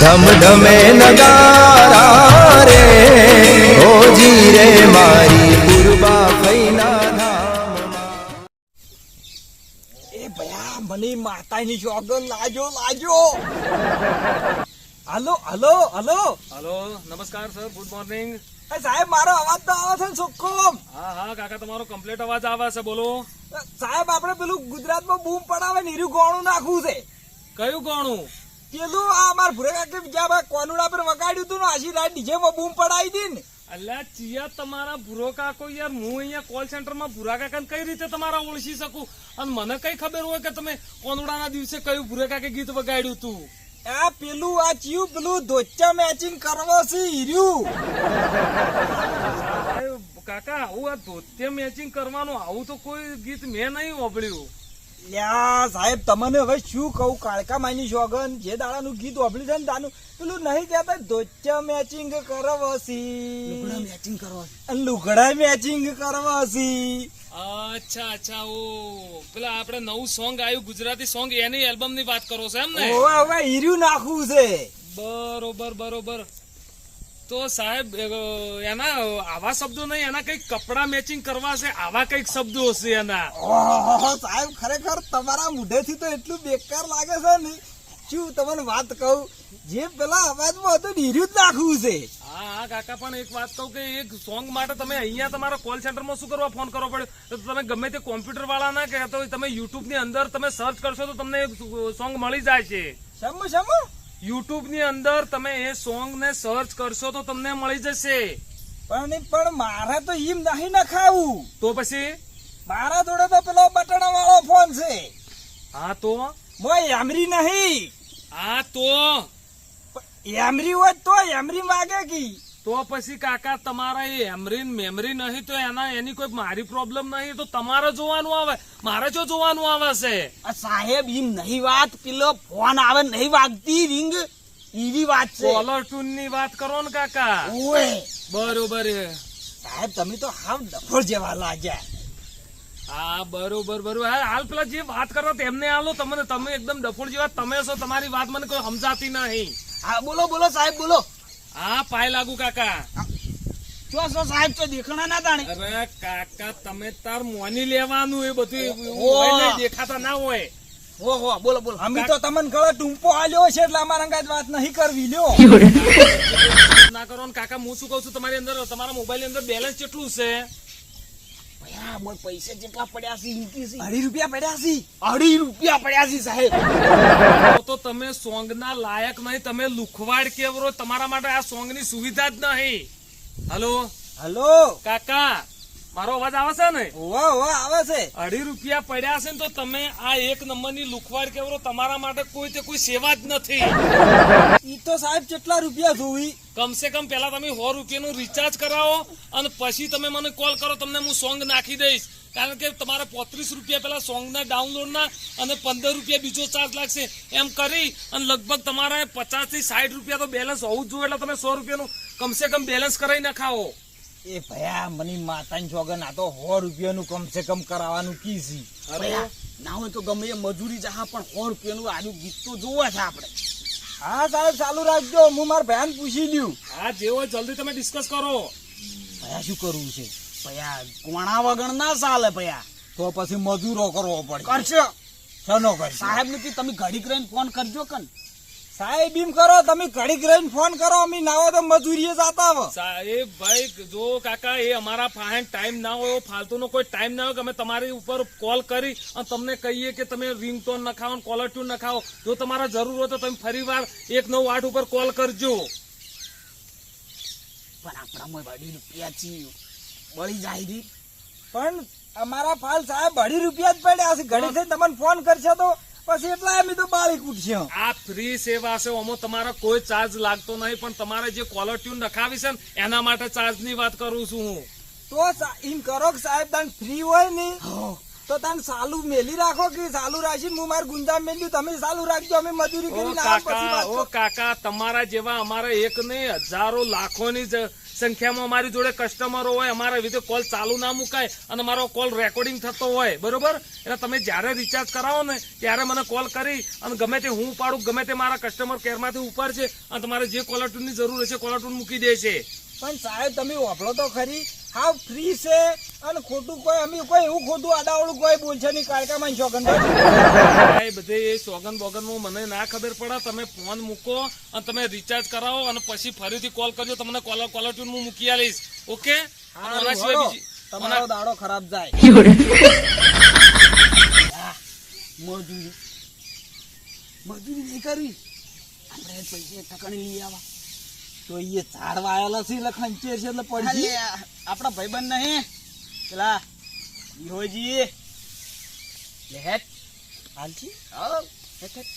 ધમ ધમે નગારા રે ઓજી રે મારી પૂર્વા ફૈના એ ભયા મને માતાની જોગન લાજો લાજો. Hello hello hello. હલો નમસ્કાર સર ગુડ મોર્નિંગ. સાહેબ મારો અવાજ તો આવે છે સુખમ ચોખ્ખો હા હા કાકા તમારો કમ્પ્લીટ અવાજ આવે છે બોલો. સાહેબ આપણે પેલું ગુજરાતમાં બૂમ પડાવે ને એર્યું ગોણું નાખવું છે. કયું કોણું પેલું આ અમાર ભૂરે બીજા ભાઈ કોનુડા પર વગાડ્યું હતું ને આશી રાત ડીજે માં બૂમ પડાવી હતી ને. અલ્યા ચિયા તમારા ભૂરો કાકો યાર હું અહીંયા કોલ સેન્ટરમાં ભૂરા કાકાને કઈ રીતે તમારા ઓળખી શકું? અને મને કઈ ખબર હોય કે તમે કોનુડાના દિવસે કયું ભૂરે કાકે ગીત વગાડ્યું તું? આ પેલું આ ચિયું પેલું ધોચા મેચિંગ કરવો છે હીર્યું. કાકા આવું આ ધોત્ય મેચિંગ કરવાનું આવું તો કોઈ ગીત મેં નહીં વાપર્યું. લ્યા સાહેબ તમને હવે શું કહું? કાળકા માની સોગન જે દાડાનું ગીત વાપર્યું છે ને દાનું પેલું નહીં કહેતા ધોચા મેચિંગ કરવસી. મેચિંગ કરવા લુગડા મેચિંગ કરવસી. અચ્છા અચ્છા ઓ. પેલા આપણે નવું સોંગ આવ્યું ગુજરાતી સોંગ એની એલ્બમની વાત કરો છો એમ ને? હવે હવે હીર્યું નાખવું છે. બરોબર બરોબર. તો સાહેબ એના આવા શબ્દો નહીં એના કંઈક કપડા મેચિંગ કરવા છે આવા કંઈક શબ્દો હશે એના. સાહેબ ખરેખર તમારા મોઢેથી તો એટલું બેકાર લાગે છે ને. શું તમને વાત કહું? જે પેલા અવાજમાં હતું ડીર્યું જ નાખવું છે. હા હા કાકા પણ એક વાત કહું કે એક સોંગ માટે તમે અહીંયા તમારા કોલ સેન્ટરમાં શું કરવા ફોન કરવો પડ્યો? તો તમે ગમે તે કોમ્પ્યુટર વાળા ના કહેતો તમે યુટ્યુબની અંદર તમે સર્ચ કરશો તો તમને સોંગ મળી જાય છે. શમો શમો? યુટ્યુબની અંદર તમે એ સોંગ ને સર્ચ કરશો તો તમને મળી જશે. પણ પણ મારે તો ઈમ નહીં નખાવું. તો પછી? મારા જોડે તો પેલો બટણા વાળો ફોન છે. હા તો? મોય એમરી નહીં. હા તો? એમરી હોય તો એમરી માગે કી? તો પછી કાકા તમારા એ એમરીન મેમરી નહીં તો એના એની કોઈ મારી પ્રોબ્લેમ નહીં તો તમારે જોવાનું આવે. મારે જો જોવાનું આવે છે? સાહેબ એમ નહીં વાત. પેલો ફોન આવે નહીં વાગતી રિંગ ઈવી વાત છે. કોલર ટ્યુનની વાત કરો ને કાકા. ઓય. બરોબર સાહેબ તમે તો હાવ ડફોર જેવા લાગ્યા. હા બરોબર બરોબર. હા, હાલ પેલા જે વાત કરો તેમને હાલો. તમને તમે એકદમ ડફોડ જેવા. તમે છો તમારી વાત મને કોઈ સમજાતી નહીં. હા બોલો બોલો સાહેબ બોલો. હા પાય લાગુ કાકા. જો છો સાહેબ તો દેખણા ના તાણે અરે કાકા તમે તાર મોની લેવાનું એ બધું દેખાતા ના હોય. હો હો બોલો બોલો. અમે તો તમને ગળે ટૂંપો આલ્યો છે એટલે અમારા અંગાત વાત નહીં કરવી લ્યો. ના કરો ને કાકા હું શું કઉ છું તમારી અંદર તમારા મોબાઈલની અંદર બેલેન્સ કેટલું છે? ભયા પૈસા જેટલા પડ્યા છે અઢી રૂપિયા પડ્યા છે? અઢી રૂપિયા પડ્યા છે સાહેબ. તો તો તમે સોંગ ના લાયક નહીં તમે લુખવાડ કેવરો તમારા માટે આ સોંગની સુવિધા જ નહીં. હલો? હલો? કાકા? મારો અવાજ આવે છે ને? વાહ વાહ આવે છે. અઢી રૂપિયા પડ્યા છે ને તો તમે આ એક નંબરની લુખવાડ કેવરો તમારા માટે કોઈ તે કોઈ સેવા જ નથી. ઈ તો સાહેબ કેટલા રૂપિયા જોવી? કમસે કમ પેલા તમે સો રૂપિયાનું રિચાર્જ કરાવો અને પછી તમે મને કોલ કરો તમને હું સોંગ નાખી દઈશ. કારણ કે તમારે પોત્રીસ રૂપિયા પેલા સોંગના ડાઉનલોડના અને પંદર રૂપિયા બીજો ચાર્જ લાગશે. એમ કરી અને લગભગ તમારે પચાસથી સાઠ રૂપિયા તો બેલેન્સ હોવું જ જોઈએ એટલે તમે સો રૂપિયાનું કમસે કમ બેલેન્સ કરાવી નખાવો. એ ભયા મને માતાની જોગન આ તો સો રૂપિયાનું કમસે કમ કરાવવાનું કીધી અરે. ના હોય તો ગમે એ મજૂરી જહા પણ સો રૂપિયાનું આનું ગીત તો જોવા છે આપણે. હા સાહેબ ચાલુ રાખજો. હું મારા બહેન પૂછી લ્યું. હા જેવો જલ્દી તમે ડિસ્કસ કરો. ભયા શું કરવું છે? ભયા કોણા વગર ના ચાલે ભયા. તો પછી મજૂરો કરવો પડે કરશો. શનો કરશો? સાહેબ નથી તમે ઘડીક રહીને ફોન કરજો કન. સાહેબ એમ કરો તમે ઘડીક રહીને ફોન કરો અમે ના હોય તો મજૂરીએ જતા હો. સાહેબ ભાઈ જો કાકા એ અમારા પાસે ટાઈમ ના હોય ફાલતુનો કોઈ ટાઈમ ના હોય કે અમે તમારી ઉપર કોલ કરી અને તમને કહીએ કે તમે રિંગટોન નખાવો કોલર ટ્યુન નખાવો જો તમારા જરૂર હોય તો તમે ફરી વાર એક નવ આઠ ઉપર કોલ કરજો. પણ આપણામાં અઢી રૂપિયા છે બળી જાય રી. પણ અમારા ફાલ સાહેબ અઢી રૂપિયા જ પડ્યા છે. ઘડી થઈને તમને ફોન કરશે તો પછી એટલા અમે તો બાળી કૂટશે આ ફ્રી સેવા છે આમાં તમારો કોઈ ચાર્જ લાગતો નહીં પણ તમારે જે કોલર ટ્યુન રખાવી છે ને એના માટે ચાર્જની વાત કરું છું હું. તો એમ કરો કે સાહેબ તને ફ્રી હોય ને તો તને સાલુ મેલી રાખો કે સાલુ રાખીને હું મારું ગુંજા મેલ્યું તમે સાલુ રાખજો અમે મજૂરી કરીને કાકા ઓ કાકા તમારા જેવા અમારે એક નહીં હજારો લાખોની જ સંખ્યામાં અમારી જોડે કસ્ટમરો હોય, અમારા રીતે કોલ ચાલુ ના મુકાય અને મારો કોલ રેકોર્ડિંગ થતો હોય, બરોબર? એટલે તમે જ્યારે રિચાર્જ કરાવો ને, ત્યારે મને કોલ કરી અને ગમે તે હું ઉપાડું, ગમે તે મારા કસ્ટમર કેરમાંથી ઉપર છે, અને તમારે જે કોલર ટ્યુનની જરૂર હશે કોલર ટ્યુન મૂકી દે છે. પણ સાહેબ, તમે વાપરો તો ખરી. હાવ ફ્રી છે અને ખોટું કોઈ અમે કોઈ એવું ખોટું આડાવડું કોઈ બોલશે નહીં. કાળકામાં શોગન ભાઈ બધે એ સોગન બોગન મને ના ખબર પડે. તમે ફોન મૂકો અને તમે રિચાર્જ કરાવો અને પછી ફરીથી કોલ કરજો. તમને કોલર કોલર ટ્યુન હું મૂકી આલીશ. ઓકે તમારો દાડો ખરાબ જાય. મજૂરી. મજૂરી નહીં કરવી આપણે પૈસે ટકણી લઈ આવા. તો એ ઝાડવા આવેલા છે એટલે ખંચેર છે એટલે પડી આપણા ભાઈબંધ નહીં. પેલા વિહોજી લે હેટ. હાલજી હા હેટ હેટ.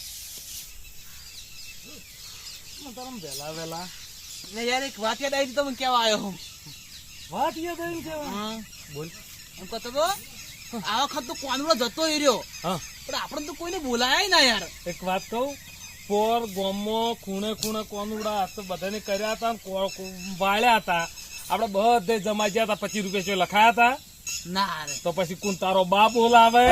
તારામ વેલા વેલા ને યાર એક વાત યાદ આવી તમે કેવા આવ્યો હું? વાત યાદ આવી છે? બોલ. એમ કહેતો તો આ વખત તો કોનરો જતો રહ્યો. હા. પણ આપણે તો કોઈને બોલાયા ના યાર. એક વાત કહું પોર ગોમો ખૂણે ખૂણે કોનુડા બધાને કર્યા હતા વાળ્યા હતા. આપણે બધે જમા ગયા હતા પચીસ રૂપિયા છે લખાયા હતા. ના તો પછી કોણ તારો બાપ બોલાવે.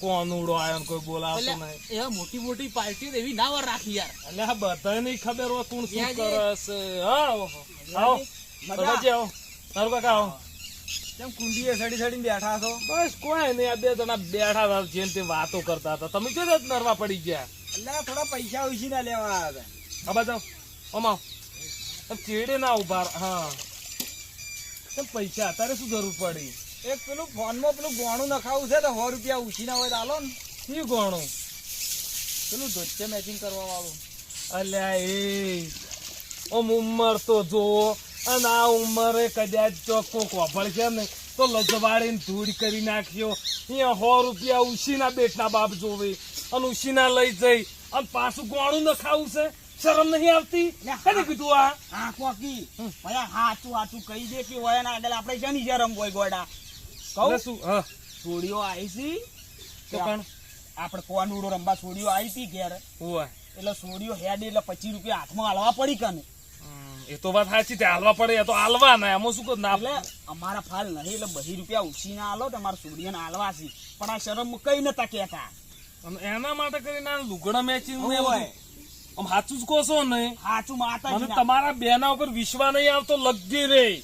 કોનુડો આવ્યો કોઈ બોલાવતો નહીં. એ મોટી મોટી પાર્ટી એવી ના વાર રાખી યાર. એટલે આ બધાને ખબર હોય કોણ શું યાજી. કરે છે. હા આવો? આવો. તારું કાકા આવો. કેમ કુંડીએ સડી સડીને બેઠા છો? બસ કોઈ નહીં આ બે જણા બેઠા હતા જેમ તેમ વાતો કરતા હતા. તમે જો નરવા પડી ગયા? એટલે થોડા પૈસા ઉછીના લેવા હતા. આ બાજુ અમાવ ચેડે ના ઊભા હા. કેમ પૈસા અત્યારે શું જરૂર પડી? એક પેલું ફોનમાં પેલું ગોણું નખાવું છે તો સો રૂપિયા ઉછીના હોય તો આલો ને. શું ગણું? પેલું ધોચે મેચિંગ કરવા વાળું. અલ્યા એ ઓ ઉંમર તો જોવો અને આ ઉંમરે કદાચ ચોખ્ખો કોભળ છે ને તો લજવાડીને ધૂળ કરી નાખ્યો અહીંયા સો રૂપિયા ઉશીના બેટના બાપ જોવે. અને ઉશીના લઈ જઈ. અને પાછું ગોણું ન ખાવું છે. શરમ નહીં આવતી? કદી કીધું આ? હા કોકી ભયા હાચું હાચું કહી દે કે હોય ના આગળ આપણે શેની શરમ હોય ગોડા. કહું? શું? હા. છોડીઓ આવી છી. તો પણ? આપણે કોનુડો રમવા છોડીઓ આવી હતી ઘેર. હોય એટલે છોડીઓ હેડ એટલે પચીસ રૂપિયા હાથમાં હાલવા પડી કને. એ તો વાત સાચી તે હાલવા પડે એ તો હાલવા ના એમાં શું ના. એટલે અમારા ફાલ નહીં એટલે બધી રૂપિયા ઉછીના હાલો તમારા સૂર્યને હાલવા છે પણ આ શરમ કઈ નતા કેતા એના માટે કરીને આ લુગડા મેચિંગ ને. આમ સાચું જ કહો છો ને? માતા મને તમારા બેના ઉપર વિશ્વાસ નહીં આવતો લગજી રે.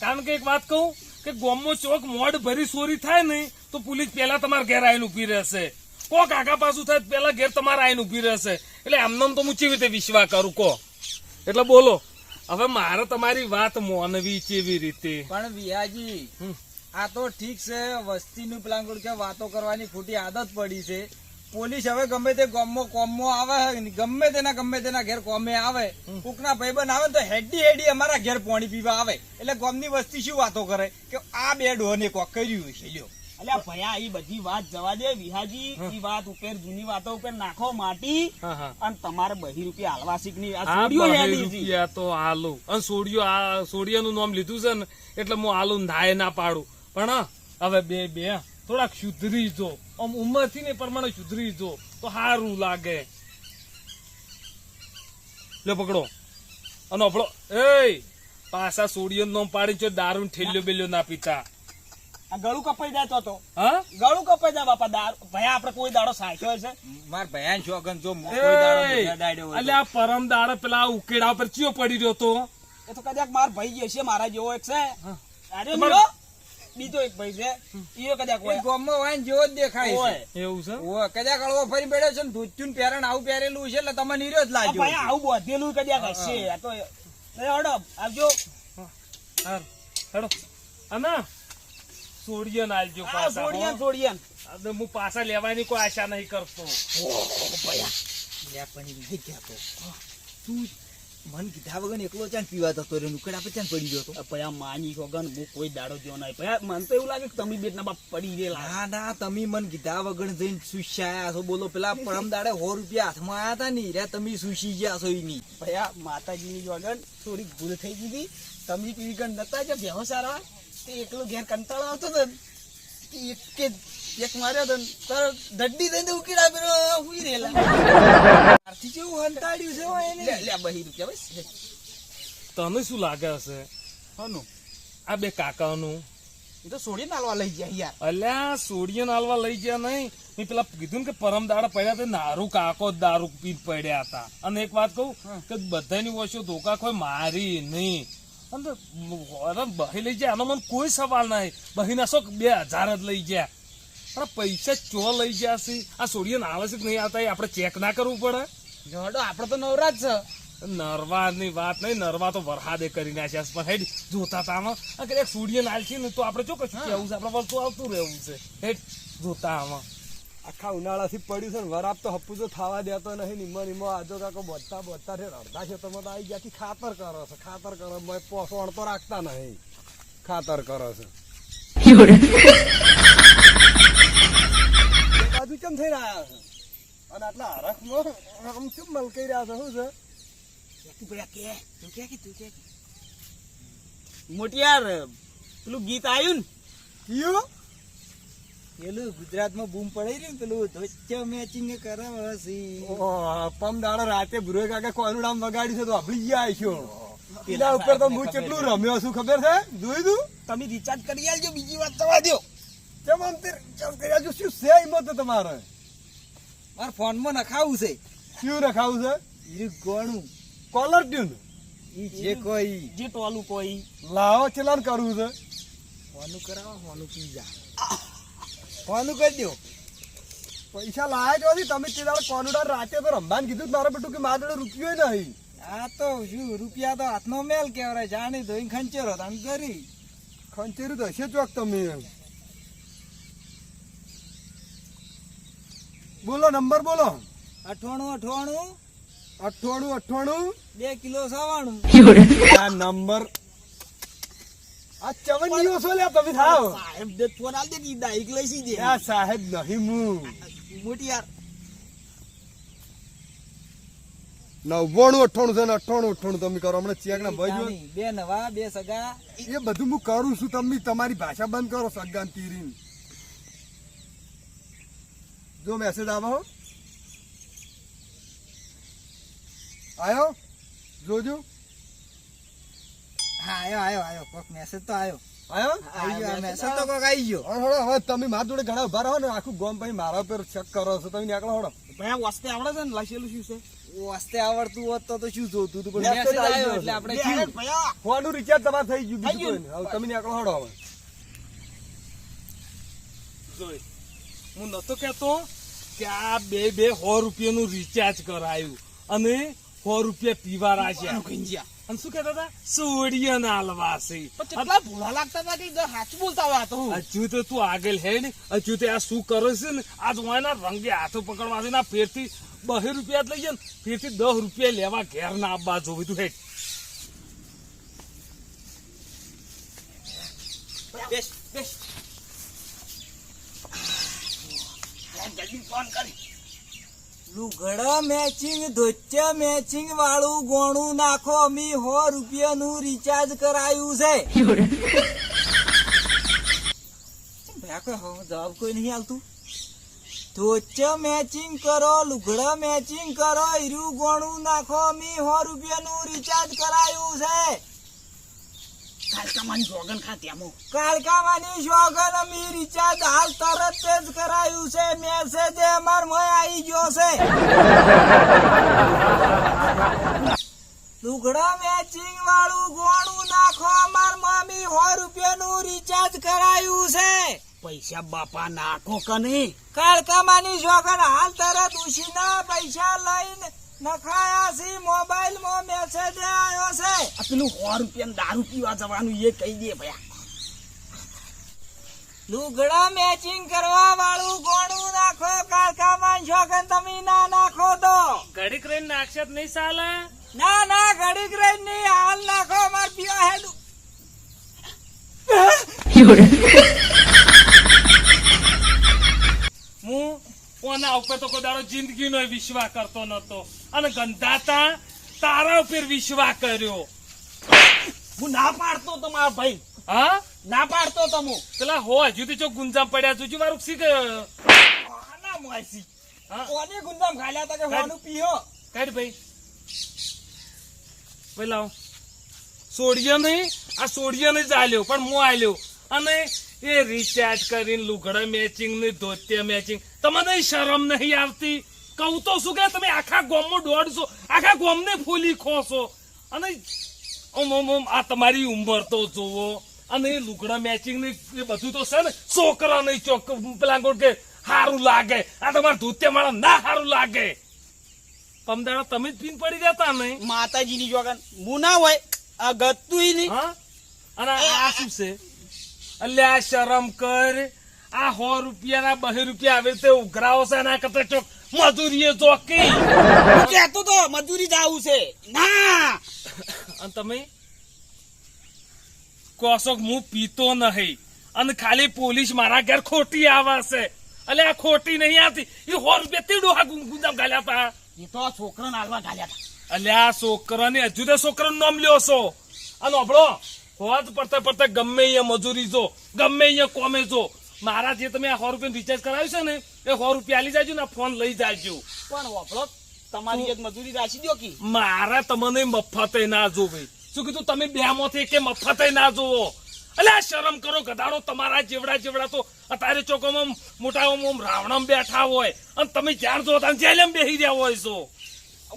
કારણ કે એક વાત કહું કે ગોમો ચોક મોડ ભરી ચોરી થાય ને તો પોલીસ પેલા તમારા ઘેર આવીને ઊભી રહેશે. કોક આગા પાછું થાય પેલા પહેલા ઘેર તમારે આવીને ઊભી રહેશે. એટલે એમને તો હું કેવી રીતે વિશ્વાસ કરું કો એટલે બોલો. હવે મારે તમારી વાત મોનવી કેવી રીતે? પણ વિહાજી. આ તો ઠીક છે વસ્તીનું પેલા કે વાતો કરવાની ખોટી આદત પડી છે. પોલીસ હવે ગમે તે ગોમો કોમો આવે ગમે તેના ગમે તેના ઘેર કોમે આવે કોકના ભાઈબંધ આવે તો હેડી હેડી અમારા ઘેર પાણી પીવા આવે. એટલે ગામની વસ્તી શું વાતો કરે? કે આ બે ડોહને કોક કર્યું છે લ્યો. એટલે ભયા એ બધી વાત જવા દે વિહાજી. એ વાત ઉપર જૂની વાતો ઉપર નાખો માટી. અને તમારે બહી રૂપિયા હાલવા છે. રૂપિયા તો આલુ. અને સોડિયો આ સોડિયાનું નામ લીધું છે ને એટલે હું આલુ નાય ના પાડું. પણ હવે બે બે થોડાક સુધરી જો. આમ ઉંમરથી ને પ્રમાણે સુધરી જો. તો સારું લાગે. લે પકડો. અને આપણો એ પાછા સોડિયો નામ પાડી છે દારૂ ઠેલ્યો બેલ્યો ના પીતા. ગળું કપાઈ જાય તો તો. હા? ગળું કપાઈ જાય બાપા દાર ભયા આપણે કોઈ દાડો સાખ્યો છે માર ભયાન શોગન જો કોઈ દાડો એ ભૂખ્યા દાડ્યો હોય એટલે આ પરમ દાડે પેલા ઉકેડા પર ચિયો પડી રહ્યો તો. એ તો કદાચ માર ભાઈ હશે મારા જેવો એક છે. અરે બીજો એક ભાઈ છે. ઈયો કદાચ હોય. ગોમમાં હોય ને જેવો જ દેખાય હોય. છે. એવું છે? ઓ કદાચ કળવો ફરી બેઠો છે ને ધોતિયું ને પહેરણ આવું પહેરેલું છે એટલે તમે નીર્યો જ લાગ્યો ભાઈ આવું બોધેલું કદાચ હશે. આ તો હડો આવજો. હેડો. અના. સોડિયો ના આલજો આ પાછા છોડીએ હો. પાછા લેવાની કોઈ આશા નહીં કરતો. લે પણ એ નહીં કહેતો. તું. મન કીધા વગર એકલો ચાન પીવા જતો રે નુકડ પર ચાન પડી ગયો તો ભયા માની વગર હું કોઈ દાડો જો નહીં. ભયા મને તો એવું લાગે કે તમે બેટના બાપ પડી ગયેલા. હા ના તમે મન કીધા વગર જઈને સુશ્યા છો. બોલો પેલા પરમ દાડે સો રૂપિયા હાથમાં આયા હતા ને રે તમે સુશી ગયા છો એની. ભયા માતાજીની વગર થોડી ભૂલ થઈ ગઈ હતી. તમે પીવી ગણ નતા જ બેહો સારા એકલો ઘેર કંટાળો આવતો હતો ને કે એક એક માર્યો હતો તારો દડ્ડી દઈને ઉકેડા પેલો હુઈ રહેલા. આરથી કેવું હંતા છે એને. લે લે બહી રૂપિયા બસ તને શું લાગે હશે? હનુ. આ બે કાકાનું. એ તો લઈ ગયા યાર. અલ્યા સોડિયન હાલવા લઈ ગયા નહીં. મેં પેલા કીધું ને કે પરમ દાડા પડ્યા તો નારું કાકો દારૂ પી પડ્યા હતા. અને એક વાત કહું કે બધાની વસ્તુ ધોકા કોઈ મારી નહીં. અને બહી લઈ જાય એનો મને કોઈ સવાલ નહીં. બહીના શોખ બે હજાર જ લઈ ગયા. અરે પૈસા ચો લઈ ગયા છે? આ સોડિયન આવે છે કે નહીં આવતા એ આપણે ચેક ના કરવું પડે. જોડો આપણે તો નવરાજ છે. નરવાની વાત નહીં નરવા તો વરહાદે કરી નાખ્યા છે. પણ હેડ જોતા તા આમાં. અગર એક સૂર્ય નાલ છે ને તો આપણે શું કશું કેવું છે? આપણે વસ્તુ આવતું રહેવું છે. હેડ જોતા આમાં. આખા ઉનાળાથી પડ્યું છે ને વરાપ તો હપ્પુ તો થવા દેતો નહીં નિમો નિમો આજો કાકો બોલતા બોલતા છે અડધા છે તમે તો આવી ગયા ખાતર કરો છો ખાતર કરો મોય પોસવણ તો રાખતા નહીં. ખાતર કરો છો. બાજુ કેમ થઈ રહ્યા છે? અને આટલા હરખમાં આમ કેમ મલકાઈ રહ્યા છે? શું છે? મોટિયાર પેલું ગીત આવ્યું ને? કયું? પેલું ગુજરાતમાં બૂમ પડાઈ રહ્યું પેલું ધોચ્ચો મેચિંગ કરાવસી ઓહ, પમ દાડો રાતે ભુરો કાકા કોનું નામ વગાડ્યું છે તો અભળી ગયા છો પેલા ઉપર તો હું કેટલું રમ્યો છું ખબર છે? જોયું તું? તમે રિચાર્જ કરી આવજો બીજી વાત થવા દો કેમ આમ તે રિચાર્જ કરી આવજો શું છે એમાં તો તમારે? મારા ફોનમાં નખાવું છે. શું નખાવું છે? ઈ ગોણું. Caller tune? ઈ જે કોઈ. જે ટોલું કોઈ. લાવો ચલાન કરવું છે? ફોનું કરાવો ફોનું પી જા. ફોનું કરી દો પૈસા લાયા જ નથી. તમે તે દાડે કોનુડા રાતે તો રમવાનું કીધું મારો બેટું કે મારા જોડે રૂપિયો નહીં. આ તો શું રૂપિયા તો હાથમાં મેલ કેવરાય જાણી ધોઈને ખંચેરો તમે કરી. ખંચેરું તો હશે ચોક તમે. બોલો નંબર બોલો. અઠવાણું અઠવાણું અઠવાણું અઠવાણું બે કિલો સવાણું. આ નંબર આ ચવનીઓ છો લ્યા તમે થાવ. સાહેબ દે ફોન આલ દે ઈ દાઈક લઈ સી દે. આ સાહેબ નહીં મોટી યાર. નવ્વાણું અઠ્ઠાણું છે ને અઠ્ઠાણું અઠ્ઠાણું તમે કરો. હમણાં ચેક ના ભાઈ જો બે નવા બે સગા. એ બધું હું કરું છું. તમે તમારી ભાષા બંધ કરો સગાન તીરી જો મેસેજ આવો આયો? જોજો. હા આયો આયો આયો. કોક મેસેજ તો આયો. આયો? આઈ ગયો મેસેજ તો કોક આવી ગયો. હવે હવે તમે મારા જોડે ઘણા ઊભા રહો ને આખું ગોમ પછી મારા ઉપર ચેક કરો છો. તમે નીકળો હળો ભયા વાસ્તે આવડે છે ને લખેલું શું છે? વાસ્તે આવડતું હોત તો તો શું જોતું હતું પણ મેસેજ આવ્યો એટલે આપણે બે થયું. હાલે ભયા ફોનનું રિચાર્જ તમારે થઈ ગયું બીજું ગયું? કોઈ નહીં. હવે તમે નીકળો હળો હવે. જોઈ હું નતો કેતો કે આ બે બે સો રૂપિયાનું રિચાર્જ કરાયું અને સો રૂપિયા પીવા રાખ્યા. અને શું કહેતા હતા? સોડિયન હાલવા છે કેટલા ભૂલા લાગતા હતા કે સાચું બોલતા હું. હજુ તો તું આગળ હે ને હજુ તો આ શું કરે છે ને? આ એના રંગે હાથો પકડવા છે ને ફેરથી બહે રૂપિયા જ લઈ જાય ને ફેરથી દસ રૂપિયા લેવા ઘેર ના આવવા જોવી તું હેઠ. બેસ બેસ. જલ્દી ફોન કરી. લુગડા મેચિંગ ધોચ્ચા મેચિંગ વાળું ગોણું નાખો. અમી સો રૂપિયાનું રિચાર્જ કરાયું છે. હો જવાબ કોઈ નહીં આવતું. ધોચ્ચા મેચિંગ કરો, લુગડા મેચિંગ કરો, હીરું ગોણું નાખો. અમી સો રૂપિયાનું રિચાર્જ કરાયું છે. કાલકામાની જોગન ખાત્યામાં કાલકામાની જોગન અમી રિચાર્જ હાલ તરત જ કરાયું છે. મેસેજ અમાર મોય આવી ગયો છે. લુગડા મેચિંગ વાળું ગોણું નાખો. અમાર મામી સો રૂપિયાનું રિચાર્જ કરાયું છે. પૈસા બાપા નાખો કે નહીં? કાળકામાની જોગર હાલ તરત ઉછીના પૈસા લઈને નખાયા છે મોબાઈલમાં મેસેજ આવ્યો છે. આ પેલું સો રૂપિયા દારૂ પીવા જવાનું એ કહી દે ભયા. લુગડા મેચિંગ કરવા વાળું ગોણું નાખો કાળકામાન શોગન તમે ના નાખો તો. ઘડીક રહીને નાખશે નહીં ચાલે ના ના ઘડીક રહીને નહીં હાલ નાખો માર પીવા હેડું. હું કોના ઉપર તો કોઈ દાડો જિંદગીનો વિશ્વાસ કરતો નતો અને ગંધાતા તારા ઉપર વિશ્વાસ કર્યો. હું ના પાડતો તો મારા ભાઈ. હા? ના પાડતો તો હું. પેલા હો હજુ તો ગુંજામ પડ્યા છું મારું શી ગયો? આના મોસી. કોને ગુંજામ ખાલ્યા તા કે હોનું પીયો કાઢ ભાઈ. પેલા સોડિયો નહીં આ સોડિયો નહીં ચાલ્યો પણ મો આલ્યો. અને એ રિચાર્જ કરીને લુગડા મેચિંગ ને ધોતિયા મેચિંગ તમને શરમ નહીં આવતી? કહું તો શું કે તમે આખા ગોમમાં દોડશો આખા ગોમને ફૂલી ખોશો અને ઓમ ઓમ ઓમ આ તમારી ઉંમર તો જોવો અને એ લુગડા મેચિંગ ને એ બધું તો છે ને છોકરા નહીં ચોક પેલા કે સારું લાગે. આ તમારા ધોતિયા માળા ના સારું લાગે. કમદાડા તમે જ પીન પડી જતા નહીં માતાજીની જોગન. હું ના હોય આ ગતું નહીં. હા? અને આ શું છે? અલ્યા શરમ કર. આ સો રૂપિયાના બહે રૂપિયા આવે તે ઉઘરાવો છે એના કરતા ચોક મજૂરીએ ચોકી. કેતો તો મજૂરી જાવું છે. ના. અને તમે કોશોક હું પીતો નહીં. અને ખાલી પોલીસ મારા ઘેર ખોટી આવે છે. અલે આ ખોટી નહીં આવતી. એ સો રૂપિયા તીડું હા ગુંદામ ગાલ્યા તા એ તો છોકરાને હાલવા ગાલ્યા તા અલ્યા છોકરાને હજુ તો છોકરાનું નામ લ્યો છો. અને આપણો હોજ પડતા પડતા ગમે અહીંયા મજૂરી જો ગમે અહીંયા કોમે જો. મારા જે તમે આ સો રૂપિયા રિચાર્જ કરાવ્યું છે ને એ સો રૂપિયા આલી જાજો ને ફોન લઈ જાજો. પણ વપરો તમારી એક મજૂરી રાખી દો કે. મારા તમને મફતે ના જોવે. શું કીધું? તમે બે માંથી કે મફતે ના જોવો? અલ્યા શરમ કરો ગધાડો તમારા જેવડા જેવડા તો અત્યારે ચોકોમાં મોટા ઓમ રાવણમ બેઠા હોય. અને તમે જ્યાં જો ત્યાં જેલમ બેહી રહ્યા હોય છો.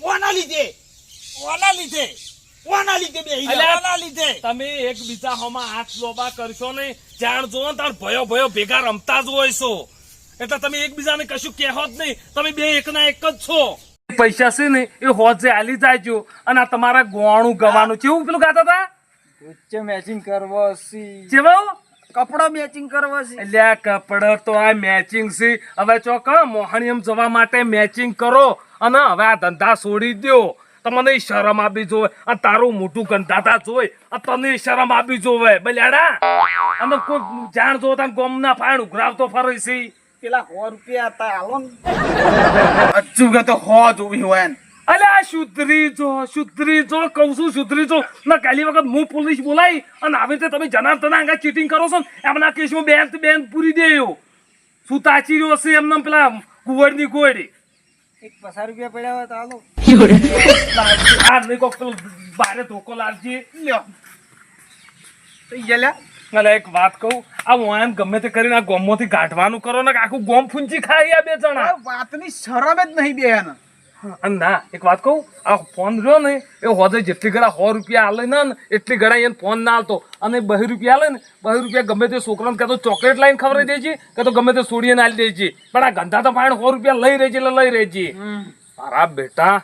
ઓના લીધે ઓના લીધે. ઓના લીધે બે અલ્યા, લીધે? તમે એક હોમાં હાથ લોબા કરશો ને જાણ જો તાર ભયો ભયો ભેગા રમતા જ હોય છો. એટલે તમે એકબીજાને કશું કહેવો જ નહીં. તમે બે એકના એક જ છો. પૈસા છે ને એ હોજે આલી જાયજો અને આ તમારા ગોણું ગવાનું. કેવું પેલું ગાતા હતા? વચ્ચે મેચિંગ કરવો સી જેવું કપડો મેચિંગ કરવો છે અલ્યા કપડ તો આ મેચિંગ છે. હવે ચોક મોહણીયમ જવા માટે મેચિંગ કરો. અને હવે આ ધંધા છોડી દો તમને શરમ આપી જોવે. આ તારું મોટું ગંધાતા જોઈ આ તને શરમ આપી જોવે. બલ્યાડા અને કોઈ જાણ જો તમે ગોમ ના ફાણ ઉઘરાવતો ફરે છે. પેલા સો રૂપિયા હતા હાલો ને. અચ્છું કે તો હો જોવી હોય અલ્યા સુધરી જો સુધરી જો કહું છું સુધરી જો. ના કાલી વખત હું પોલીસ બોલાઈ અને આવી રીતે તમે જનાર્દન આગળ ચીટિંગ કરો છો ને એમના કેસમાં બેન બેન પૂરી દેયો શું તાચી રહ્યો છે એમને પેલા કુવડની કોડી એક પચાસ રૂપિયા પડ્યા હોય તો હાલો. આ કોક પેલો બારે ધોકો લાવજે લ્યો થઈ ગયા એક વાત કહું આ વાયન ગમે તે કરીને આ ગોમમાંથી કાઢવાનું કરો ને આખું ગોમ ફૂંચી ખાઈ આ બે જણા. વાતની શરમ જ નહીં બેન અને ના એક વાત કહું આ ફોન રહ્યો ને એ હોદે જેટલી ગળા સો રૂપિયા આલે ને એટલી ગળા એને ફોન ના આલતો. અને બહી રૂપિયા આલે ને બહી રૂપિયા ગમે તે છોકરાને તો ચોકલેટ લાઈન ખવડાવી દેજે કે તો ગમે તે સોડીને આલી દેજે. પણ આ ગંધા તો પાણી સો રૂપિયા લઈ રહેજે એટલે લઈ રહેજે. મારા બેટા